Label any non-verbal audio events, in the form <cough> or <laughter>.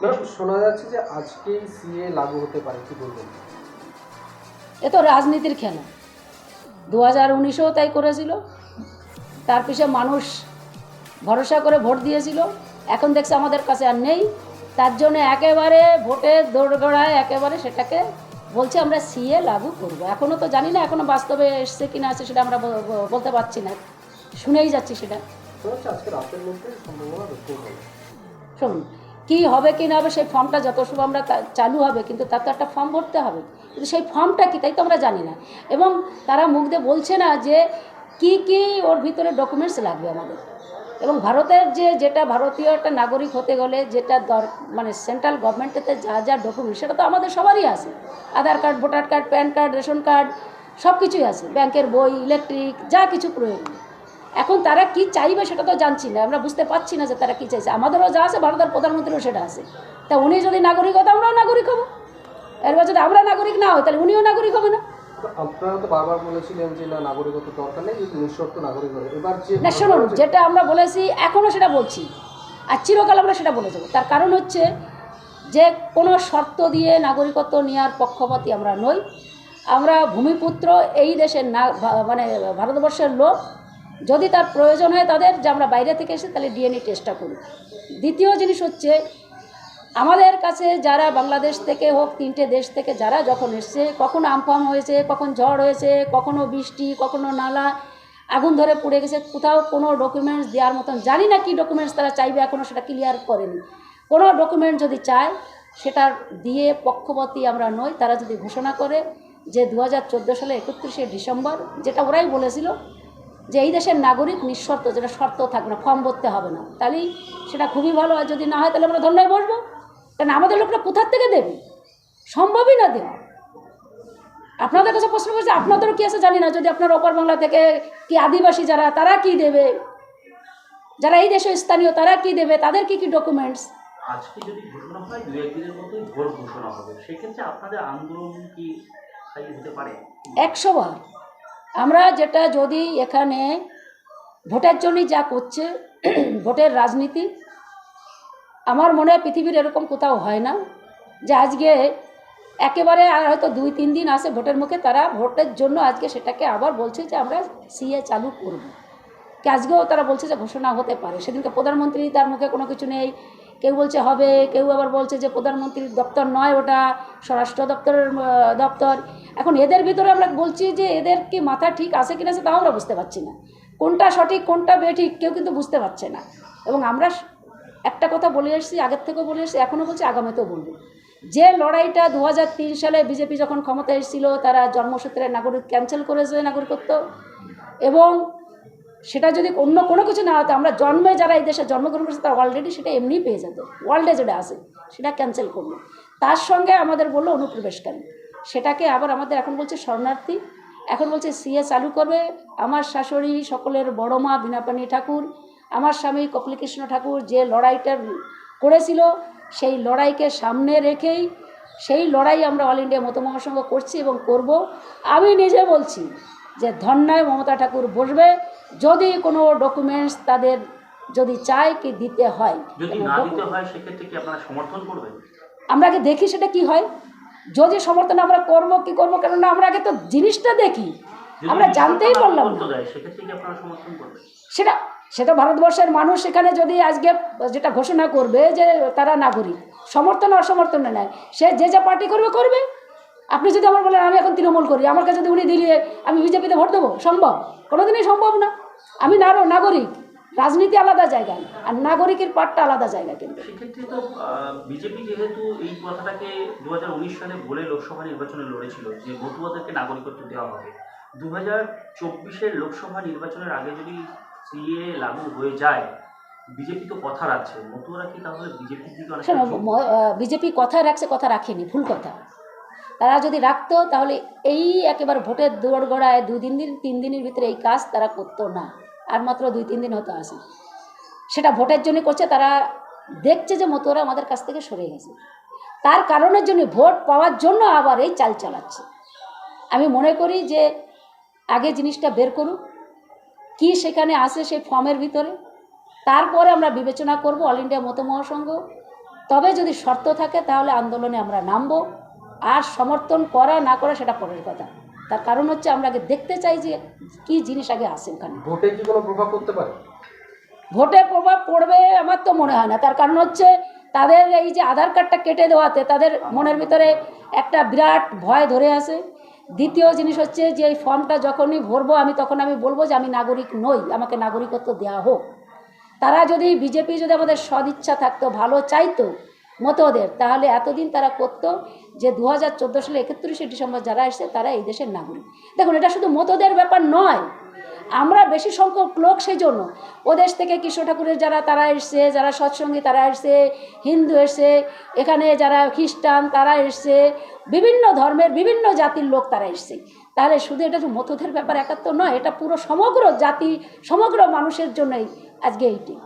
Madam শোনা যাচ্ছে যে আজকেই সিএ লাগু হতে পারে কি বলবেন? এ তো রাজনীতির খেলা। দু হাজার উনিশেও তাই করেছিল। তার পিছনে মানুষ ভরসা করে ভোট দিয়েছিল। এখন দেখছে আমাদের কাছে আর নেই। তার জন্য একেবারে ভোটের দৌড়গড়ায় একেবারে সেটাকে বলছে আমরা সিএ লাগু করব। এখনও তো জানি না এখনও বাস্তবে এসছে কি না আসছে সেটা আমরা বলতে পারছি না। শুনেই যাচ্ছি সেটা। শুনুন কী হবে, কি না হবে, সেই ফর্মটা যত সময় আমরা চালু হবে, কিন্তু তার তো একটা ফর্ম ভরতে হবে। কিন্তু সেই ফর্মটা কি, তাই তো আমরা জানি না। এবং তারা মুখ দিয়ে বলছে না যে, কি কি ওর ভিতরে ডকুমেন্টস লাগবে আমাদের। এবং ভারতের যে, যেটা ভারতীয় একটা নাগরিক হতে গেলে, যেটা দর মানে সেন্ট্রাল গভর্নমেন্টেতে যা যা ডকুমেন্ট সেটা তো আমাদের সবারই আছে। Aadhaar card, voter card, PAN card, ration card সব কিছুই আছে। ব্যাংকের বই, ইলেকট্রিক, যা কিছু প্রয়োজন। এখন তারা কি চাইবে সেটা তো জানছি না আমরা বুঝতে পারছি না যে তারা কি চাইছে। আমাদেরও যা আছে ভারতের প্রধানমন্ত্রীরও সেটা আছে। তা উনি যদি নাগরিক হতো আমরাও নাগরিক হব। এরপর যদি আমরা নাগরিক না হই তাহলে উনিও নাগরিক হবে না। শুনুন যেটা আমরা বলেছি এখনও সেটা বলছি। আর চিরকাল আমরা সেটা বলে যাব। তার কারণ হচ্ছে যে কোনো শর্ত দিয়ে নাগরিকত্ব নেওয়ার পক্ষপাতী আমরা নই। আমরা ভূমিপুত্র এই দেশের না মানে ভারতবর্ষের লোক যদি তার প্রয়োজন হয় তাদের, যে আমরা বাইরে থেকে এসে তাহলে ডিএনএ টেস্টটা করি। দ্বিতীয় জিনিস হচ্ছে, আমাদের কাছে যারা বাংলাদেশ থেকে হোক, তিনটে দেশ থেকে যারা যখন এসছে, কখনো আমফাম হয়েছে, কখন ঝড় হয়েছে, কখনো বৃষ্টি, কখনো নালা, আগুন ধরে পুড়ে গেছে, কোথাও কোনো ডকুমেন্টস দেওয়ার মতন, জানি না কি ডকুমেন্টস তারা চাইবে এখনও সেটা ক্লিয়ার করেনি। কোনো ডকুমেন্ট যদি চায় সেটা দিয়ে পক্ষপাতী আমরা নই। তারা যদি ঘোষণা করে যে দু হাজার চোদ্দ সালে একত্রিশে ডিসেম্বর, যেটা ওরাই বলেছিল যে এই দেশের নাগরিক নিঃশর্ত যেটা শর্ত থাকবে না ফর্ম ভরতে হবে না। তাহলেই সেটা খুবই ভালো আর যদি না হয় তাহলে আমরা ধন্যায় বসবো। কারণ আমাদের লোকটা কোথার থেকে দেবে? সম্ভবই না দেওয়া। আপনাদের কাছে প্রশ্ন করছে আপনাদেরও কি আছে? জানি না। যদি আপনার ওপর বাংলা থেকে কি আদিবাসী যারা তারা কি দেবে? যারা এই দেশের স্থানীয় তারা কি দেবে? তাদের কি কি ডকুমেন্টস আজকে যদি ঘোষণা হয় দু একদিনের মধ্যেই ভোট ঘোষণা হবে। সেক্ষেত্রে আপনাদের আন্দোলন কি হতে পারে? একশো বার। আমরা যেটা যদি এখানে ভোটের জন্যই যা করছে, <clears throat> ভোটের রাজনীতি, আমার মনে হয় পৃথিবীর এরকম কোথাও হয় না। যে আজকে একেবারে আর হয়তো দুই, তিন দিন আসে ভোটের মুখে, তারা ভোটের জন্য আজকে সেটাকে আবার বলছে যে আমরা সিএ চালু করব। আজকেও তারা বলছে যে ঘোষণা হতে পারে। সেদিনকে প্রধানমন্ত্রী তার মুখে কোনো কিছু নেই। কেউ বলছে হবে, কেউ আবার বলছে যে প্রধানমন্ত্রীর দপ্তর নয় ওটা, স্বরাষ্ট্র দপ্তরের দপ্তর। এখন এদের ভিতরে আমরা বলছি যে এদের কি মাথা ঠিক আছে কিনা সে তাও আমরা বুঝতে পারছি না। কোনটা সঠিক, কোনটা বেঠিক কেউ কিন্তু বুঝতে পারছে না। এবং আমরা একটা কথা বলে এসেছি, আগের থেকেও বলে এসেছি, এখনও বলছি, আগামীতেও বলব। যে লড়াইটা দু হাজার তিন সালে বিজেপি যখন ক্ষমতায় এসেছিল, তারা জন্মসূত্রে নাগরিক ক্যান্সেল করেছে নাগরিকত্ব। এবং সেটা যদি অন্য কোনো কিছু না হতো, আমরা জন্মে যারা এই দেশে জন্মগ্রহণ করেছে, তারা অলরেডি সেটা এমনি পেয়ে যেত। ওয়ার্ল্ডে যেটা আছে, সেটা ক্যান্সেল করল। তার সঙ্গে আমাদের বলল অনুপ্রবেশকারী সেটাকে আবার আমাদের এখন বলছে শরণার্থী। এখন বলছে সিএ চালু করবে। আমার শাশুড়ি সকলের বড় মা বীণাপাণি ঠাকুর, আমার স্বামী কপিলকৃষ্ণ ঠাকুর যে লড়াইটা করেছিল, সেই লড়াইকে সামনে রেখেই, সেই লড়াই আমরা অল ইন্ডিয়া মত মহাসংঘ করছি এবং করব। আমি নিজে বলছি যে ধন্যায় মমতা ঠাকুর বসবে। যদি কোনো ডকুমেন্টস তাদের যদি চায় কি দিতে হয় আমরা আগে দেখি সেটা কি হয়? যদি সমর্থন আমরা করব কি করব? কেননা আমরা আগে তো জিনিসটা দেখি। আমরা জানতেই পারলাম সেটা সেটা ভারতবর্ষের মানুষ সেখানে যদি আজকে যেটা ঘোষণা করবে যে তারা নাগরিক সমর্থন অসমর্থনে নেয় সে যে যা পার্টি করবে করবে। আপনি যদি আমার বলেন আমি এখন তৃণমূল করি আমাকে যদি উনি দিলে আমি বিজেপিতে ভোট দেবো। সম্ভব? কোনোদিনই সম্ভব না। আমি নারো নাগরিক। রাজনীতি আলাদা জায়গায় আর নাগরিকের পার্টটা আলাদা জায়গা কিন্তু। সেক্ষেত্রে তো বিজেপি যেহেতু এই কথাটাকে দু সালে বলে লোকসভা নির্বাচনে লড়েছিল যে মতুয়াদেরকে নাগরিকত্ব দেওয়া হবে। দু হাজার চব্বিশের লোকসভা নির্বাচনের আগে যদি সিএ লাগু হয়ে যায় বিজেপি তো কথা রাখছে। মতুয়ারা কি তাহলে বিজেপির দিকে অনেকটা শোনো ঝুঁক- বিজেপি কথা রাখছে কথা রাখেনি ভুল কথা। তারা যদি রাখতো, তাহলে এই একেবারে ভোটের দৌড় গড়ায় দুই তিন দিন, তিন দিনের ভিতরে এই কাজ তারা করতো না। আর মাত্র দুই তিন দিন হতো আসে। সেটা ভোটের জন্য করছে, তারা দেখছে যে মতোরা আমাদের কাছ থেকে সরে গেছে। তার কারণের জন্য ভোট পাওয়ার জন্য আবার এই চাল চালাচ্ছে। আমি মনে করি যে আগে জিনিসটা বের করুক, কি সেখানে আসে সেই ফর্মের ভিতরে। তারপরে আমরা বিবেচনা করব, অল ইন্ডিয়া মত মহাসংঘ। তবে যদি শর্ত থাকে, তাহলে আন্দোলনে আমরা নামবো। আর সমর্থন করা না করা সেটা পরের কথা। তার কারণ হচ্ছে আমরা আগে দেখতে চাই যে কি জিনিস আগে আসে ওখানে। ভোটে কি কোনো প্রভাব পড়তে পারে? ভোটে প্রভাব পড়বে আমার তো মনে হয় না। তার কারণ হচ্ছে তাদের এই যে আধার কার্ডটা কেটে দেওয়াতে তাদের মনের ভিতরে একটা বিরাট ভয় ধরে আসে দ্বিতীয় জিনিস হচ্ছে যে এই ফর্মটা যখনই ভরবো আমি তখন আমি বলব যে আমি নাগরিক নই আমাকে নাগরিকত্ব দেওয়া হোক। তারা যদি বিজেপি যদি আমাদের সদিচ্ছা থাকতো ভালো চাইতো মতোদের তাহলে এতদিন তারা করতো যে দু হাজার চোদ্দ সালে একত্রিশে ডিসেম্বর যারা এসেছে, তারা এই দেশের নাগরিক। দেখুন, এটা শুধু মতোদের ব্যাপার নয়। আমরা বেশি সংখ্যক লোক সেই জন্য ওদেশ থেকে কৃষ্ণ ঠাকুরের যারা তারা এসছে, যারা সৎসঙ্গী তারা এসছে, হিন্দু এসছে, এখানে যারা খ্রিস্টান তারা এসছে, বিভিন্ন ধর্মের বিভিন্ন জাতির লোক তারা এসছে। তাহলে শুধু এটা মতদের ব্যাপার একাত্তর নয়, এটা পুরো সমগ্র জাতি, সমগ্র মানুষের জন্যই আজকে এইটি।